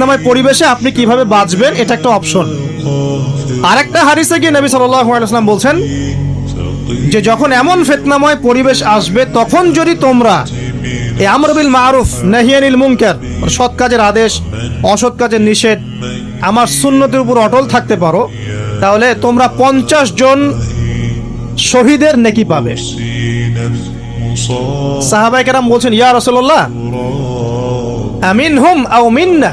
নামায় পরিবেশে আপনি কীভাবে বাঁচবেন, এটা একটা অপশন আরেকটা হারিসে গিয়ে নবী সাল্লাম বলছেন যে, যখন এমন ফেতনাময় পরিবেশ আসবে, তখন যদি তোমরা এই আমরবিল মারুফ নাহিয়ানিল মুনকার সৎ কাজের আদেশ, অসৎ কাজের নিষেধ, আমার সুন্নতের উপর অটল থাকতে পারো, তাহলে তোমরা পঞ্চাশ জন শহীদের নেকি পাবে। সাহাবাই কেরাম বলছেন, ইয়া রসল্লাহ আমিন হুম আও মিন্না?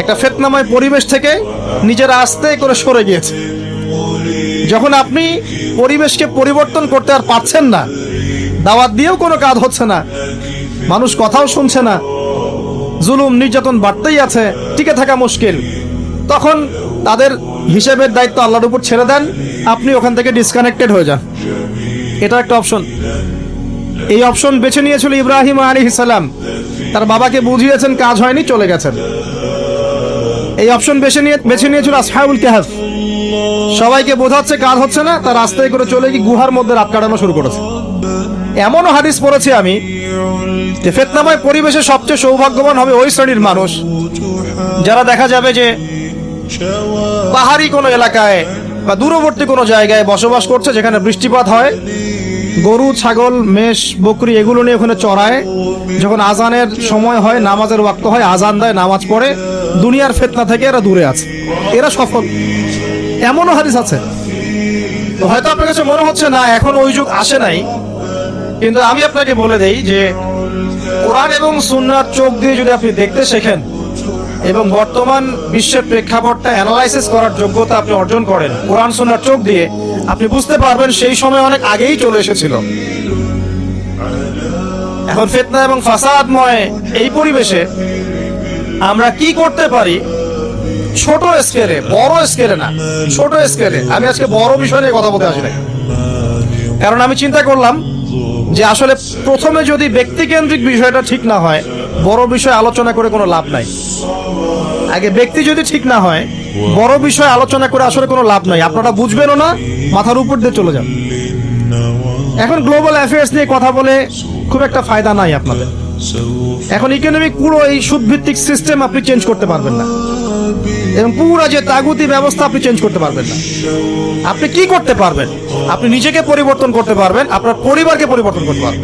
একটা ফেতনাময় পরিবেশ থেকে নিজেরা আস্তে করে সরে গিয়েছে। যখন আপনি পরিবেশকে পরিবর্তন করতে আর পারছেন না, দাওয়াত দিয়েও কোনো কাজ হচ্ছে না, মানুষ কথাও শুনছে না, জুলুম, নির্যাতন বাড়তেই আছে, টিকে থাকা মুশকিল, তখন তাদের হিসেবের দায়িত্ব আল্লাহর উপর ছেড়ে দেন, আপনি ওখান থেকে ডিসকানেক্টেড হয়ে যান। এটা একটা অপশন এই অপশন বেছে নিয়েছিল ইব্রাহিম আলী সালাম। তার বাবাকে বুঝিয়েছেন, কাজ হয়নি, চলে গেছেন। এই অপশন বেছে নিয়ে বেছে নিয়েছিল আসহাবুল কাহাফ সবাইকে বোঝাচ্ছে কাজ হচ্ছে না তার রাস্তায় করে চলে গিয়ে গুহার মধ্যে রাত কাটানো শুরু করেছে। এমনও হাদিস পড়েছি আমি যে ফেতনাময় পরিবেশে সবচেয়ে সৌভাগ্যবান হবে ওই শ্রেণির মানুষ, যারা দেখা যাবে যে পাহাড়ি কোনো এলাকায় বা দূরবর্তী কোনো জায়গায় বসবাস করছে, যেখানে বৃষ্টিপাত হয়, গরু, ছাগল, মেষ, বকরি এগুলো নিয়ে ওখানে চড়ায়। যখন আজানের সময় হয়, নামাজের ওয়াক্ত হয়, আজান দেয়, নামাজ পড়ে দুনিয়ার ফেতনা থেকে এরা দূরে আছে। এরা সফল। এমনও হাদিস আছে। হয়তো আপনার কাছে মনে হচ্ছে, না, এখন ওই যুগ আসে নাই। কিন্তু আমি আপনাকে বলে দেই যে, কোরআন এবং সুন্নার চোখ দিয়ে যদি আপনি দেখতে শেখেন এবং বর্তমান বিশ্বের প্রেক্ষাপটটা অ্যানালাইসিস করার যোগ্যতা আপনি অর্জন করেন, কোরআন সুন্নার চোখ দিয়ে, আপনি বুঝতে পারবেন সেই সময় অনেক আগেই চলে এসেছিল। এখন ফেতনা এবং ফাসাদময় এই পরিবেশে আমরা কি করতে পারি? ছোট স্কেলে বড় স্কেলে না, ছোট স্কেলে আমি আজকে বড় বিষয় নিয়ে কথা বলতে আসি নাই কারণ আমি চিন্তা করলাম যে আসলে প্রথমে যদি ব্যক্তিকেন্দ্রিক বিষয়টা ঠিক না হয়, বড় বিষয় আলোচনা করে কোনো লাভ নাই। আগে ব্যক্তি যদি ঠিক না হয়, বড় বিষয় আলোচনা করে আসলে কোনো লাভ নাই। আপনারা বুঝবেনও না, মাথার উপর দিয়ে চলে যান। এখন গ্লোবাল অ্যাফেয়ার্স নিয়ে কথা বলে খুব একটা ফায়দা নাই আপনাদের। এখন ইকোনমিক পুরো এই সুদভিত্তিক সিস্টেম আপনি চেঞ্জ করতে পারবেন না। এবং পুরো যে তাগুতি ব্যবস্থা আপনি চেঞ্জ করতে পারবেন না। আপনি কি করতে পারবেন? আপনি নিজেকে পরিবর্তন করতে পারবেন, আপনার পরিবারকে পরিবর্তন করতে পারবেন।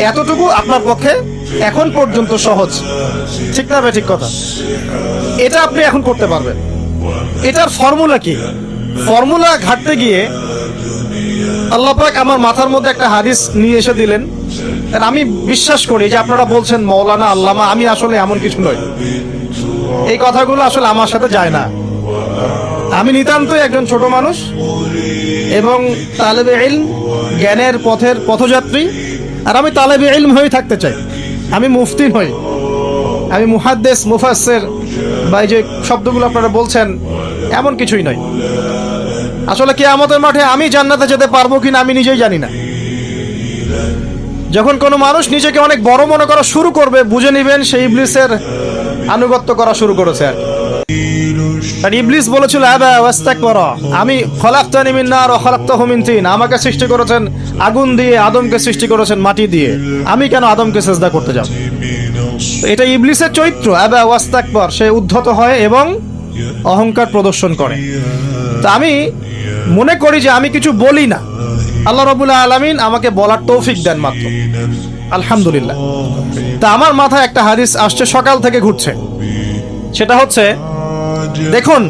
এতটুকু আপনার পক্ষে এখন পর্যন্ত সহজ। ঠিক না ঠিক কথা? এটা আপনি এখন করতে পারবেন। এটার ফর্মুলা কি? ফর্মুলা ঘাটতে গিয়ে আল্লাহ পাক আমার মাথার মধ্যে একটা হাদিস নিয়ে এসে দিলেন। আমি বিশ্বাস করি যে আপনারা বলছেন, মৌলানা আল্লামা, আমি আসলে এমন কিছু নই। এই কথাগুলো আসলে আমার সাথে যায় না। আমি নিতান্তই একজন ছোট মানুষ এবং তালেবে ইলম, জ্ঞানের পথের পথযাত্রী। আর আমি তালেবে ইলম হয়ে থাকতে চাই। আমি মুফতি নই। আমি মুহাদ্দেস, মুফাসসির, বা এই যে শব্দগুলো আপনারা বলছেন, এমন কিছুই নয় আসলে কি আমাদের মাঠে আমি জান্নাতে যেতে পারব কিনা আমি নিজেই জানি না। যখন কোনো মানুষ নিজেকে অনেক বড় মনে করা শুরু করবে, বুঝে নেবেন সেই ইবলিসের আনুগত্য করা শুরু করেছে। আর আর ইবলিস বলেছিল আমি খলাকতানি মিন নার ওয়া খলাকতাহু মিন তিন। আমাকে সৃষ্টি করেছেন আগুন দিয়ে, আদমকে সৃষ্টি করেছেন মাটি দিয়ে। আমি কেন আদমকে সেজদা করতে যাব? এটা ইবলিসের চরিত্র, আবা ওয়াস্তাকবার সে উদ্ধত হয় এবং অহংকার প্রদর্শন করে। তো আমি মনে করি যে আমি কিছু বলি না। আল্লাহ রবুল্লা আলমিন আমাকে বলার তৌফিক দেন মাত্র। আলহামদুলিল্লাহ। তা আমার মাথায় একটা হাদিস আসছে, সকাল থেকে ঘুরছে। সেটা হচ্ছে, দেখুন,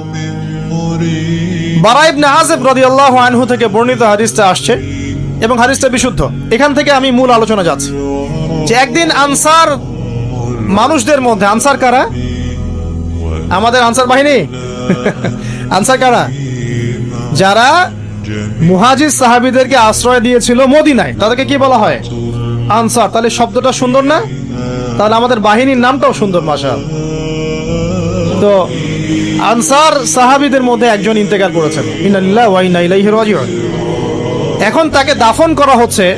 বারা ইবনে আযিব রাদিয়াল্লাহু আনহু থেকে বর্ণিত হাদিসটা আসছে এবং হাদিসটা বিশুদ্ধ। এখান থেকে আমি মূল আলোচনা যাচ্ছি। যে একদিন আনসার মানুষদের মধ্যে, আনসার কারা? আমাদের আনসার বাহিনী? আনসার কারা? যারা মুহাজির সাহাবীদেরকে আশ্রয় দিয়েছিল মদিনায়, তাদেরকে কি বলা হয়? আনসার। তাহলে শব্দটা সুন্দর না? তাহলে আমাদের বাহিনীর নামটাও সুন্দর মাশা তো আনসার সাহাবীদের মধ্যে একজন ইন্তেকার করেছেন। রাজিউন। এখন তাকে দাফন করা হচ্ছে।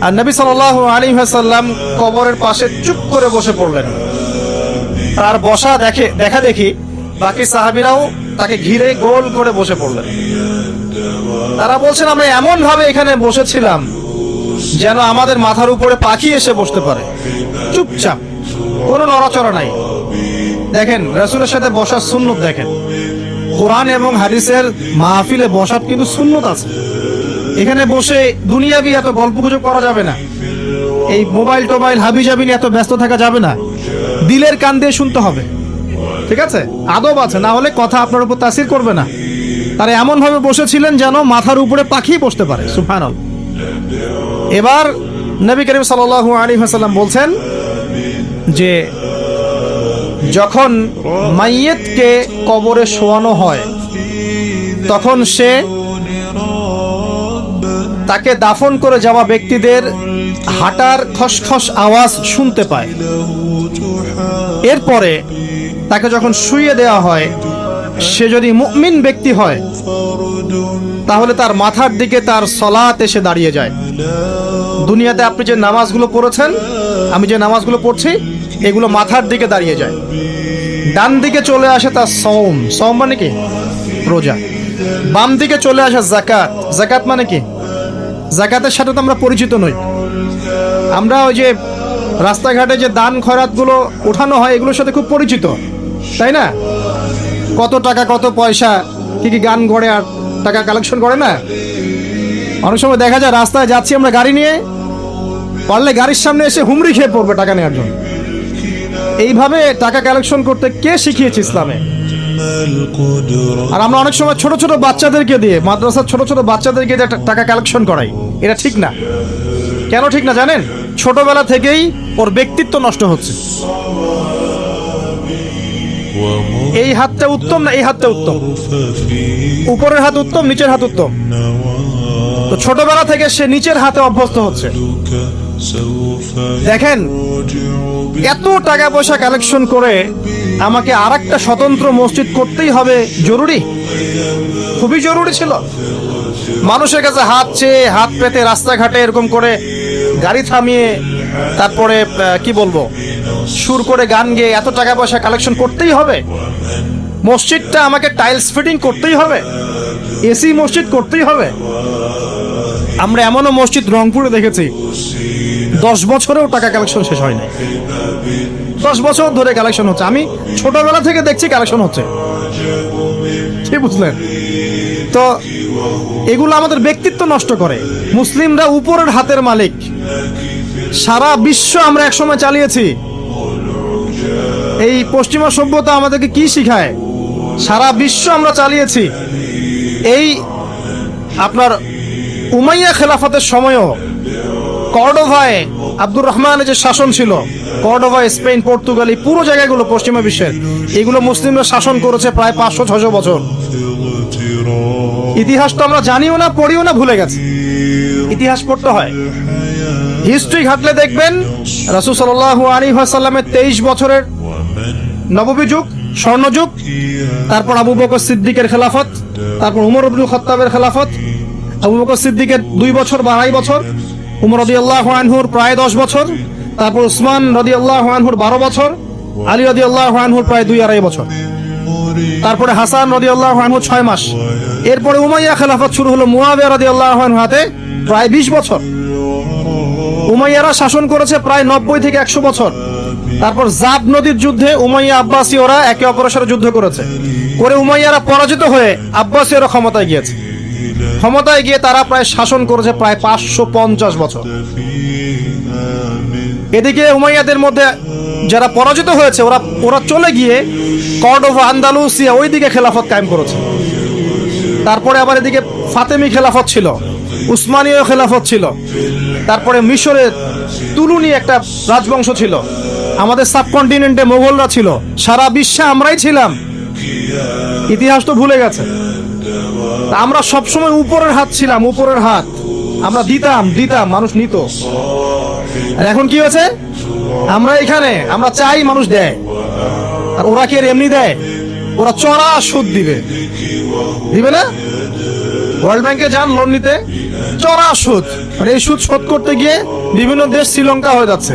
আর নবী সাল্লাল্লাহু আলাইহি ওয়াসাল্লাম কবরের পাশে চুপ করে বসে পড়লেন। তার বসা দেখে দেখা দেখি বাকি সাহাবীরাও তাকে ঘিরে গোল করে বসে পড়লেন। তারা বলছেন, আমরা এমন ভাবে এখানে বসেছিলাম যেন আমাদের মাথার উপরে পাখি এসে বসতে পারে। চুপচাপ, কোনো নড়াচড়া নাই। দেখেন, রাসূলের সাথে বসার সুন্নত দেখেন। কোরআন এবং হাদিসের মাহফিলে বসার কিন্তু সুন্নত আছে। এখানে বসে দুনিয়াবি এত গল্প গুজব করা যাবে না। এই মোবাইল টোবাইল হাবি জাবি নিয়ে এত ব্যস্ত থাকা যাবে না। দিলের কান দিয়ে শুনতে হবে। ঠিক আছে? আদব আছে, না হলে কথা আপনার উপর তাসির করবে না। তারা এমন ভাবে বসেছিলেন যেন মাথার উপরে পাখি বসতে পারে। সুফানল এবার নবী করিম সাল্লাল্লাহু আলাইহি হাসাল্লাম বলছেন যে, যখন মাইয়েতকে কবরে শোয়ানো হয়, তখন সে তাকে দাফন করে যাওয়া ব্যক্তিদের হাঁটার খসখস আওয়াজ শুনতে পায়। এরপরে তাকে যখন শুইয়ে দেওয়া হয়, সে যদি মুমিন ব্যক্তি হয়, তাহলে তার মাথার দিকে তার সলাত এসে দাঁড়িয়ে যায়। দুনিয়াতে আপনি যে নামাজগুলো পড়েছেন, আমি যে নামাজগুলো পড়ছি, এগুলো মাথার দিকে দাঁড়িয়ে যায়। ডান দিকে চলে আসে তার সৌম সৌম মানে কি? রোজা। বাম দিকে চলে আসে জাকাত জাকাত মানে কি? জাকাতের সাথে তো আমরা পরিচিত নই। আমরা ওই যে রাস্তাঘাটে যে দান খয়রাতগুলো ওঠানো হয়, এগুলোর সাথে খুব পরিচিত। তাই না? কত টাকা, কত পয়সা, কি কি গান করে আর টাকা কালেকশন করে না? অনেক সময় দেখা যায় রাস্তায় যাচ্ছি আমরা গাড়ি নিয়ে, পারলে গাড়ির সামনে এসে হুমড়ি খেয়ে পড়বে টাকা নেওয়ার জন্য। এইভাবে টাকা কালেকশন করতে কে শিখিয়েছে ইসলামে? আর আমরা অনেক সময় ছোট ছোট বাচ্চাদেরকে দিয়ে, মাদ্রাসার ছোট ছোট বাচ্চাদেরকে দিয়ে টাকা কালেকশন করাই। এটা ঠিক না। কেন ঠিক না জানেন? ছোটবেলা থেকেই ওর ব্যক্তিত্ব নষ্ট হচ্ছে। এই হাতটা উত্তম না এই হাতটা উত্তম? উপরের হাত উত্তম, নিচের হাত উত্তম? তো ছোটবেলা থেকে সে নিচের হাতে অভ্যস্ত হচ্ছে। দেখেন, এত টাকা পয়সা কালেকশন করে আমাকে আর একটা স্বতন্ত্র মসজিদ করতেই হবে জরুরি? খুবই জরুরি ছিল। মানুষের কাছে হাত চেয়ে, হাত পেতে রাস্তাঘাটে এরকম করে গাড়ি থামিয়ে, তারপরে কি বলব? সুর করে গান গেয়ে এত টাকা পয়সা কালেকশন করতেই হবে? মসজিদটা আমাকে টাইলস ফিটিং করতেই হবে? এসি মসজিদ করতেই হবে? আমরা এমনও মসজিদ রংপুরে দেখেছি, দশ বছরেও টাকা কালেকশন শেষ হয় নাই। দশ বছর ধরে কালেকশন হচ্ছে। আমি ছোটবেলা থেকে দেখছি কালেকশন হচ্ছে। কি বুঝলেন? তো এগুলো আমাদের ব্যক্তিত্ব নষ্ট করে। মুসলিমরা উপরের হাতের মালিক। সারা বিশ্ব আমরা একসময় চালিয়েছি। এই পশ্চিমা সভ্যতা আমাদেরকে কি শিখায়? সারা বিশ্ব আমরা চালিয়েছি। এই আপনার উমাইয়া খেলাফতের সময়ও কর্ডোভায় আব্দুর রহমানের যে শাসন ছিল, কর্ডোভায় স্পেন, পর্তুগাল, এই পুরো জায়গাগুলো পশ্চিমা বিশ্বের, এগুলো মুসলিমরা শাসন করেছে প্রায় পাঁচশো ছশো বছর। ইতিহাস তো আমরা জানিও না, পড়িও না, ভুলে গেছি। ইতিহাস পড়তে হয়। হিস্ট্রি ঘাটলে দেখবেন, রাসুল সাল্লাহ আলী সাল্লামের তেইশ বছরের নববী যুগ, স্বর্ণযুগ, তারপর আবু বকর সিদ্দিকের খেলাফত, তারপর উমর আব্দুল খত্তাবের খেলাফত, আবু বকর সিদ্দিকের দুই বছর বা আড়াই বছর, উমর রদি আল্লাহ আনহুর প্রায় দশ বছর, তারপর উসমান রদি আল্লাহ আনহুর বারো বছর, আলী রদি আল্লাহ আনহুর প্রায় দুই আড়াই বছর। তারপরে হাসান রদি আল্লাহ ছয় মাস। এরপরে উমাইয়া খেলাফত শুরু হলো মুয়াবিয়া রদি আল্লাহ হাতে প্রায় বিশ বছর। উমাইয়ারা শাসন করেছে প্রায় নব্বই থেকে একশো বছর। তারপর জাব নদীর যুদ্ধে উমাইয়া আব্বাসী ওরা একে অপরের সাথে যুদ্ধ করেছে। করে উমাইয়ারা পরাজিত হয়ে আব্বাসী ওরা ক্ষমতায় গিয়েছে। ক্ষমতায় গিয়ে তারা প্রায় শাসন করেছে প্রায় পাঁচশো পঞ্চাশ বছর। এদিকে উমাইয়াদের মধ্যে যারা পরাজিত হয়েছে, ওরা ওরা চলে গিয়ে কর্ডোভা আন্দালুসিয়া ওই দিকে খেলাফত কায়েম করেছে। তারপরে আবার এদিকে ফাতেমি খেলাফত ছিল, উসমানীয় খেলাফত ছিল। তারপরে মিশরের তুলুনি একটা রাজবংশ ছিল। আমাদের সাবকন্টিনেন্টে মোগলরা ছিল। সারা বিশ্বে আমরাই ছিলাম। ইতিহাস তো ভুলে গেছে। আমরা সবসময় উপরের হাত ছিলাম, উপরের হাত। আমরা দিতাম দিতাম, মানুষ নিত। আর এখন কি হয়েছে? আমরা এখানে, আমরা চাই মানুষ দেয়। আর ওরা কি এমনি দেয়? ওরা চড়া সুদ দিবে। দিবে না? ওয়ার্ল্ড ব্যাংকে যান লোন নিতে। চড়া সুদ। আর এই সুদ শোধ করতে গিয়ে বিভিন্ন দেশ শ্রীলঙ্কা হয়ে যাচ্ছে।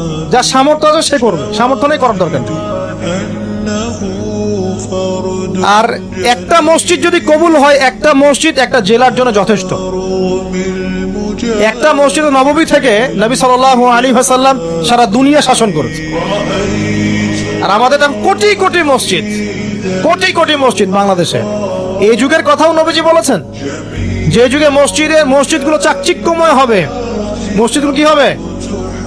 যার সামর্থ্য আছে সে করবে। সামর্থ্য নেই, করার দরকার আর একটা মসজিদ যদি কবুল হয়, একটা মসজিদ একটা জেলার জন্য যথেষ্ট। একটা মসজিদ নববী থেকে নবী সাল্লাল্লাহু আলী হাসাল্লাম সারা দুনিয়া শাসন করেছে। আর আমাদের কোটি কোটি মসজিদ, কোটি কোটি মসজিদ বাংলাদেশে। এই যুগের কথাও নবীজি বলেছেন, যে যুগে মসজিদের মসজিদগুলো চাকচিক্যময় হবে, মসজিদগুলো কি হবে?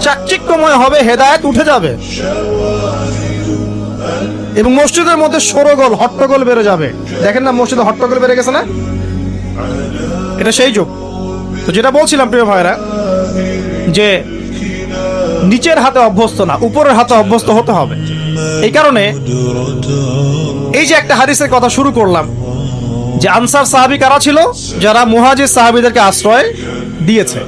চাকচিক্যময় হবে, হেদায়েত উঠে যাবে। এবং মসজিদের মধ্যে সরগোল, হট্টগোল বেড়ে যাবে। দেখেন না, মসজিদে হট্টগোল বেড়ে গেছে না? এটা সেই যুগ। তো যেটা বলছিলাম, প্রিয় ভাইরা যে নিচের হাতে অভ্যস্ত না, উপরের হাতে অভ্যস্ত হতে হবে। এই কারণে এই যে একটা হাদিসের কথা শুরু করলাম, যে আনসার সাহাবি কারা ছিল? যারা মুহাজির সাহাবিদেরকে আশ্রয় দিয়েছে।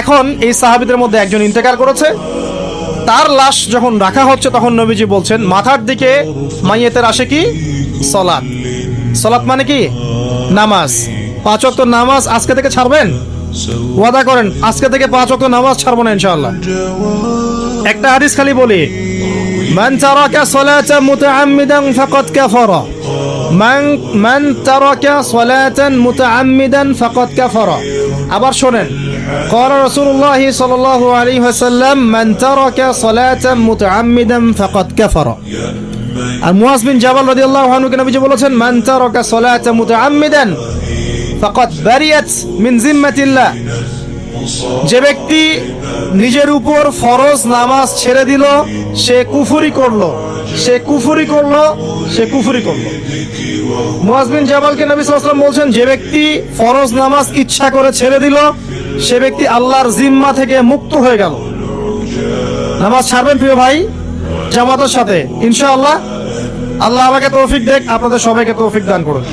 এখন এই সাহাবিদের মধ্যে একজন ইন্তেকার করেছে। তার লাশ যখন রাখা হচ্ছে, তখন নবীজি বলছেন, মাথার দিকে মাইয়েতের আসে কি? সলাৎ। সলাৎ মানে কি? নামাজ। পাঁচ ওয়াক্ত নামাজ আজকে থেকে ছাড়বেন? ওয়াদা করেন, আজকে থেকে পাঁচ ওয়াক্ত নামাজ ছাড়বো না ইনশাআল্লাহ। একটা হাদিস খালি বলি, মান তারাকা সালাতান মুতাআম্মিদান ফাকাদ কাফারা। মান মান তারাকা সালাতান মুতাআম্মিদান ফাকাদ কাফারা। আবার শুনেন قال رسول الله صلى الله عليه وسلم من ترك صلاة متعمدا فقد كفر আর মুয়াজ বিন জাবাল রাদিয়াল্লাহু আনহু কে নবীজি বলেছেন মান তারাকা সালাতা মুতাআম্মিদান ফাকাদ বারিয়াত মিন জিম্মাতিল্লাহ যে ব্যক্তি নিজের উপর ফরজ নামাজ ছেড়ে দিল সে কুফরি করলো সে কুফুরি করল, সে কুফুরি করল। মুয়াজ জামালকে জাবালকে নবী আলাইহি বলছেন, যে ব্যক্তি ফরজ নামাজ ইচ্ছা করে ছেড়ে দিল, সে ব্যক্তি আল্লাহর জিম্মা থেকে মুক্ত হয়ে গেল। নামাজ ছাড়বেন প্রিয় ভাই, জামাতের সাথে। ইনশাআল্লাহ, আল্লাহ আমাকে তৌফিক দেখ, আপনাদের সবাইকে তৌফিক দান করুন।